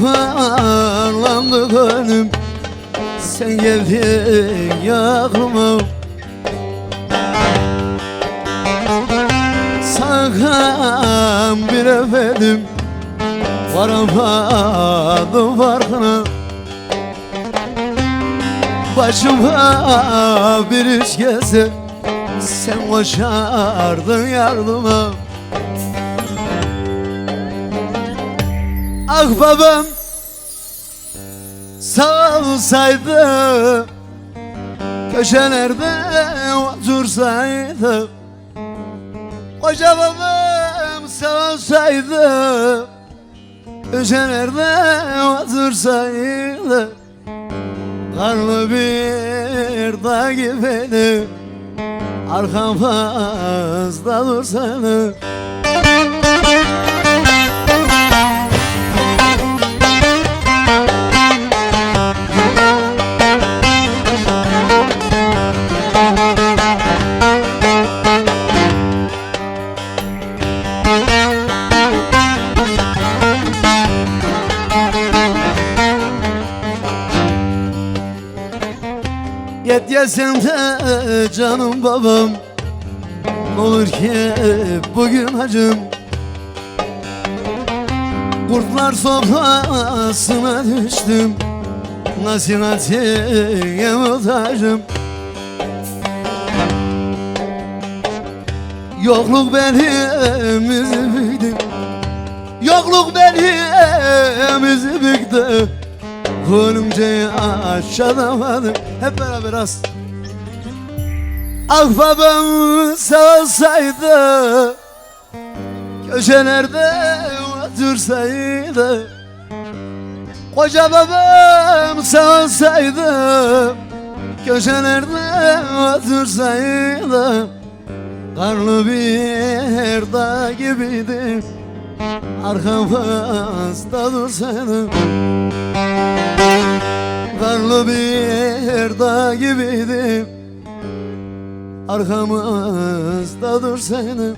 Toparlandı gönlüm Sen geldin yaklıma Sakın bir efendim Varamadım farkına. Başıma bir iş gelse Sen koşardın yardıma Ah babam Sağ olsaydı Köşelerde otursaydı Koca babam sağ olsaydı Köşelerde otursaydı Karlı bir dağ gibiydi Arkamızda Yet yesen de canım babam. Olur ki bugün hacım Kurtlar sofrasına düştüm. Nasihatine muhtacım Yokluk benim büktü Yokluk benim büktü Ölümce aşağılamadım. Hep beraber az Ah babam sağsaydı Köşelerde otursaydı? Koca babam sağsaydı Köşelerde otursaydı? Karlı bir dağ gibiydi Arkamızda dursaydı Karlı bir dağ gibiydi Arkamızda dursaydı